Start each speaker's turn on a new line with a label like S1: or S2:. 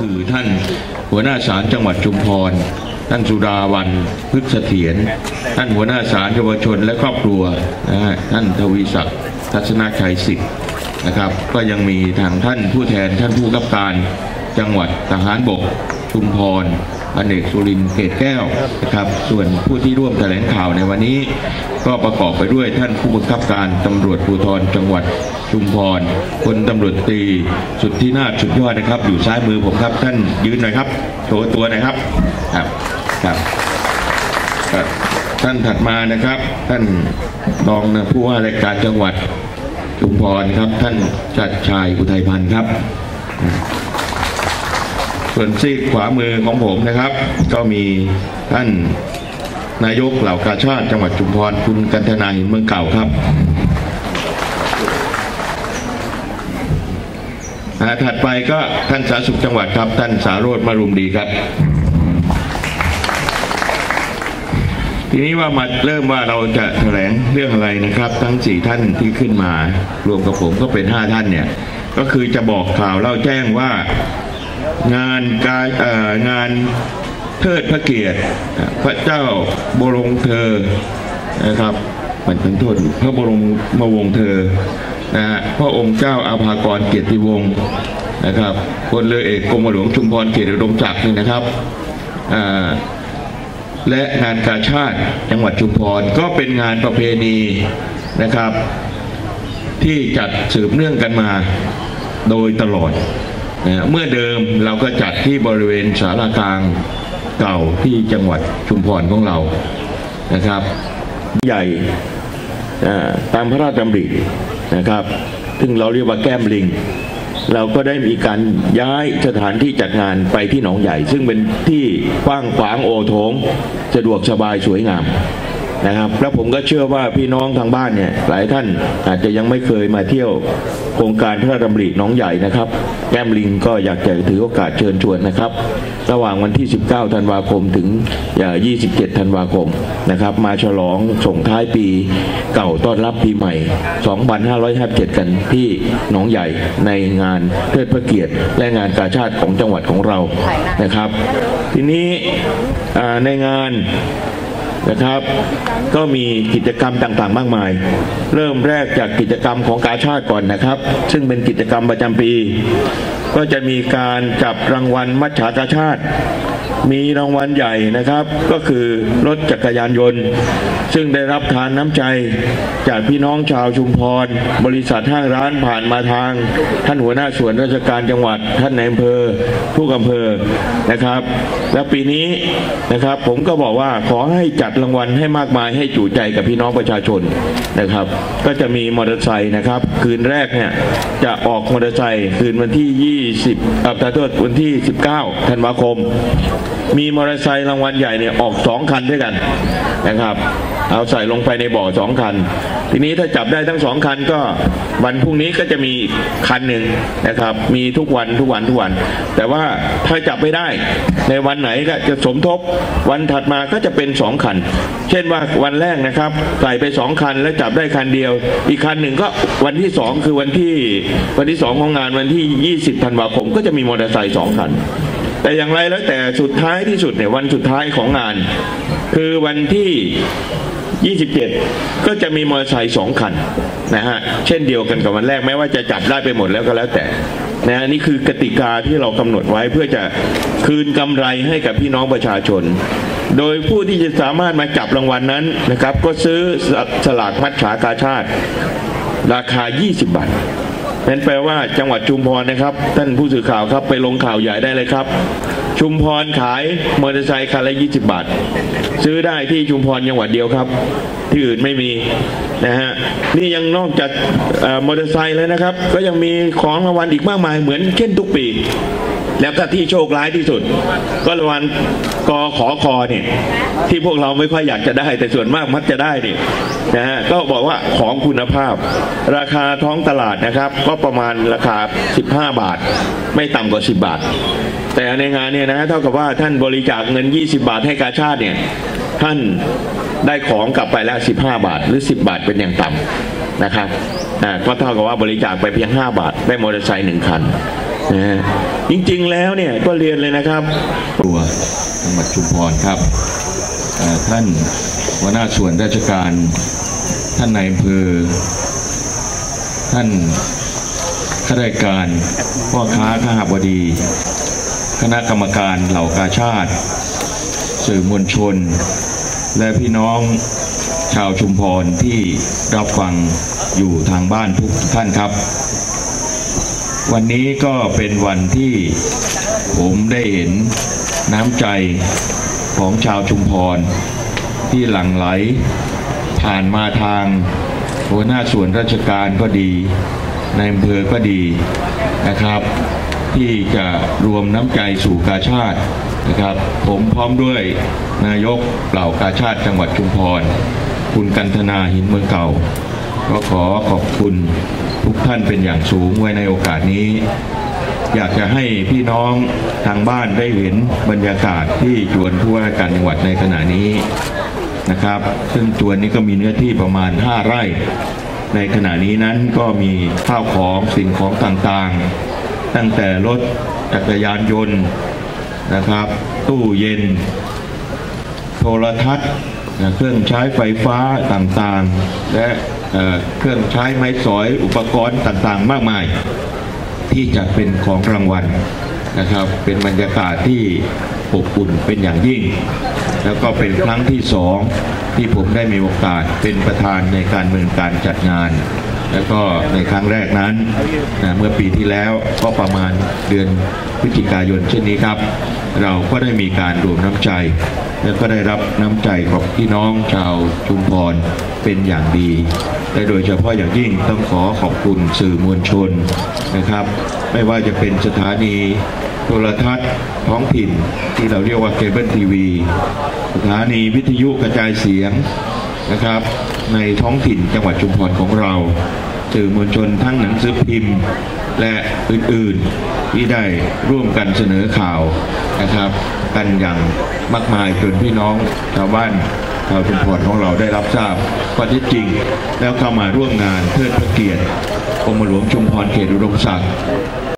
S1: คือท่านหัวหน้าศาลจังหวัดชุมพร ท่านสุดาวันพฤกษเถียรท่านหัวหน้าศาลเยาวชนและครอบครัวนะฮะท่านทวีศักดิ์ทัศนชัยสิทธิ์นะครับ ก็ยังมีทางท่านผู้แทนท่านผู้กับการจังหวัดทหารบกชุมพร อเนกสุรินเกตแก้วนะครับ ส่วนผู้ที่ร่วมแถลงข่าวในวันนี้ ก็ประกอบไปด้วยท่านผู้บังคับการตำรวจภูธรจังหวัดชุมพรพลตำรวจตรีสุดที่น่าสุดยอดนะครับ อยู่ซ้ายมือผมครับท่านยืนหน่อยครับโชว์ตัวหน่อยครับครับครับท่านถัดมานะครับ ท่านรองผู้ว่าราชการจังหวัดชุมพรครับ ท่านชัดชายอุทัยพันธ์ครับ ส่วนซีกขวามือของผมนะครับ ก็มีท่านนายกเหล่ากาชาติจังหวัดชุมพรคุณกันธนาหินเมืองเก่าครับถัดไปก็ท่านสาธารณสุขจังหวัดครับ ท่านสาโรธมารุมดีครับ ทีนี้ว่ามาเริ่มว่าเราจะแถลงเรื่องอะไรนะครับ ทั้งสี่ท่านที่ขึ้นมารวมกับผมก็เป็นห้าท่านเนี่ย ก็คือจะบอกข่าวเล่าแจ้งว่า งานการเอ่องานเทิดพระเกียรติพระเจ้าบรมเธอนะครับมันเป็นโทษพระบรมมวงเธอนะฮะพระองค์เจ้าอาภากรเกียรติวงศ์นะครับพลเรือเอกกรมหลวงชุมพรเกียรติอุดมจักรนี่นะครับและงานกาชาติจังหวัดชุมพรก็เป็นงานประเพณีนะครับ ที่จัดสืบเนื่องกันมาโดยตลอด เมื่อเดิมเราก็จัดที่บริเวณสารากลางเก่าที่จังหวัดชุมพรของเรานะครับ ใหญ่ตามพระราชดำรินะครับ ซึ่งเราเรียกว่าแก้มลิง เราก็ได้มีการย้ายสถานที่จัดงานไปที่หนองใหญ่ ซึ่งเป็นที่กว้างขวางโอโถงสะดวกสบายสวยงาม นะครับ แล้วผมก็เชื่อว่าพี่น้องทางบ้านเนี่ยหลายท่านอาจจะยังไม่เคยมาเที่ยวโครงการพระราชดำริน้องใหญ่นะครับ แก้มลิงก็อยากจะถือโอกาสเชิญชวนนะครับ ระหว่างวันที่ 19 ธันวาคมถึง 27 ธันวาคมนะครับ มาฉลองส่งท้ายปีเก่าต้อนรับปีใหม่ 2557 กันที่หนองใหญ่ในงานเทิดพระเกียรติและงานกาชาติของจังหวัดของเรานะครับ ทีนี้ในงาน นะครับ ก็มีกิจกรรมต่างๆ มากมาย เริ่มแรกจากกิจกรรมของกาชาติก่อนนะครับ ซึ่งเป็นกิจกรรมประจำปี ก็จะมีการจับรางวัลมัจฉากาชาติ มีรางวัลใหญ่นะครับ ก็คือรถจักรยานยนต์ ซึ่งได้รับทานน้ำใจจากพี่น้องชาวชุมพร บริษัทห้างร้านผ่านมาทาง ท่านหัวหน้าส่วนราชการจังหวัด ท่านนายอำเภอ ผู้อำเภอนะครับ และปีนี้นะครับผมก็บอกว่าขอให้จัดรางวัลให้มากมายให้จูใจกับพี่น้องประชาชนนะครับ ก็จะมีมอเตอร์ไซค์นะครับ คืนแรกเนี่ยจะออกมอเตอร์ไซค์คืนวันที่ 20อ่าขอโทษวันที่ 19ธันวาคมมีมอเตอร์ไซค์รางวัลใหญ่เนี่ยออกสองคันด้วยกันนะครับ เอาใส่ลงไปในบ่อสองคัน ทีนี้ถ้าจับได้ทั้งสองคันก็วันพรุ่งนี้ก็จะมีคันหนึ่งนะครับ มีทุกวันทุกวันทุกวัน แต่ว่าถ้าจับไม่ได้ ในวันไหนก็จะสมทบวันถัดมาก็จะเป็นสองคัน เช่นว่าวันแรกนะครับใส่ไปสองคันแล้วจับได้คันเดียว อีกคันหนึ่งก็วันที่สองคือวันที่วันที่สองของงานวันที่ 20ธันวาคมก็จะมีมอเตอร์ไซค์สองคัน แต่อย่างไรแล้วแต่สุดท้ายที่สุดเนี่ยวันสุดท้ายของงาน คือวันที่ 27 ก็จะมีมอเตอร์ไซค์สองคันนะฮะเช่นเดียวกันกับวันแรกแม้ว่าจะจับได้ไปหมดแล้วก็แล้วแต่นะฮะนี่คือกติกาที่เรากำหนดไว้เพื่อจะคืนกำไรให้กับพี่น้องประชาชน โดยผู้ที่จะสามารถมาจับรางวัลนนั้นนะครับ ก็ซื้อสสลากมัดฉากาชาติ ราคา 20 บาท นั่นแปลว่าจังหวัดชุมพรนะครับ ท่านผู้สื่อข่าวครับไปลงข่าวใหญ่ได้เลยครับ ชุมพรขายมอเตอร์ไซค์คันละ20 บาท ซื้อได้ที่ชุมพรจังหวัดเดียวครับ ที่อื่นไม่มีนะฮะนี่ยังนอกจากมอเตอร์ไซค์แล้วนะครับ ก็ยังมีของรางวัลอีกมากมายเหมือนเช่นทุกปี แล้วก็ที่โชคร้ายที่สุด ก็รางวัลกอขอคอเนี่ยที่พวกเราไม่ค่อยอยากจะได้ แต่ส่วนมากมักจะได้เนี่ยนะฮะก็บอกว่าของคุณภาพ ราคาท้องตลาดนะครับ ก็ประมาณราคา 15 บาท ไม่ต่ำกว่า 10 บาท แต่ในงานเนี่ยนะฮะเท่ากับว่าท่านบริจาคเงิน 20 บาทให้กาชาติเนี่ยท่านได้ของกลับไปแล้ว15 บาท หรือ 10 บาทเป็นอย่างต่ำนะครับอ่าก็เท่ากับว่าบริจาคไปเพียง 5 บาท ได้มอเตอร์ไซค์หนึ่งคันนะฮะ จริงๆแล้วเนี่ยก็เรียนเลยนะครับตัวจังหวัดชุมพรครับท่านหัวหน้าส่วนราชการ ท่านนายอำเภอ ท่านข้าราชการพ่อค้าข้าบดี คณะกรรมการเหล่ากาชาติ สื่อมวลชน และพี่น้องชาวชุมพรที่รับฟังอยู่ทางบ้านทุกท่านครับ วันนี้ก็เป็นวันที่ผมได้เห็นน้ำใจของชาวชุมพร ที่หลั่งไหล ผ่านมาทางหัวหน้าส่วนราชการก็ดี ในอำเภอก็ดีนะครับ ที่จะรวมน้ำใจสู่กาชาตินะครับ ผมพร้อมด้วยนายกเหล่ากาชาติจังหวัดชุมพร คุณกันธนาหินเมืองเก่า ก็ขอขอบคุณ ทุกท่านเป็นอย่างสูงไว้ในโอกาสนี้ อยากจะให้พี่น้องทางบ้านได้เห็นบรรยากาศที่จวนผู้ว่าการจังหวัดในขณะนี้นะครับ ซึ่งจวนนี้ก็มีเนื้อที่ประมาณ 5 ไร่ ในขณะนี้นั้นก็มีข้าวของสิ่งของต่างๆ ตั้งแต่รถจักรยานยนต์นะครับ ตู้เย็น โทรทัศน์เครื่องใช้ไฟฟ้าต่างๆ และ เอ่อเครื่องใช้ไม้สอยอุปกรณ์ต่างๆ มากมาย ที่จะเป็นของรางวัลนะครับ เป็นบรรยากาศที่อบอุ่นเป็นอย่างยิ่ง แล้วก็เป็นครั้งที่สองที่ผมได้มีโอกาสเป็นประธานในการเมืองการจัดงาน แล้วก็ในครั้งแรกนั้นนะเมื่อปีที่แล้วก็ประมาณเดือนพฤศจิกายนเช่นนี้ครับ เราก็ได้มีการรวมน้ำใจ แล้วก็ได้รับน้ำใจของพี่น้องชาวชุมพรเป็นอย่างดีและโดยเฉพาะอย่างยิ่งต้องขอขอบคุณสื่อมวลชนนะครับ ไม่ว่าจะเป็นสถานีโทรทัศน์ท้องถิ่นที่เราเรียกว่าเคเบิลทีวีสถานีวิทยุกระจายเสียงนะครับ ในท้องถิ่นจังหวัดชุมพรของเราสื่อมวลชนทั้งหนังสือพิมพ์ และอื่นๆที่ได้ร่วมกันเสนอข่าวนะครับ กันอย่างมากมายจนพี่น้องชาวบ้านชาวชุมพรของเราได้รับทราบข้อเท็จจริง แล้วเข้ามาร่วมงานเทิดพระเกียรติกรมหลวงชุมพรเขตอุดมศักดิ์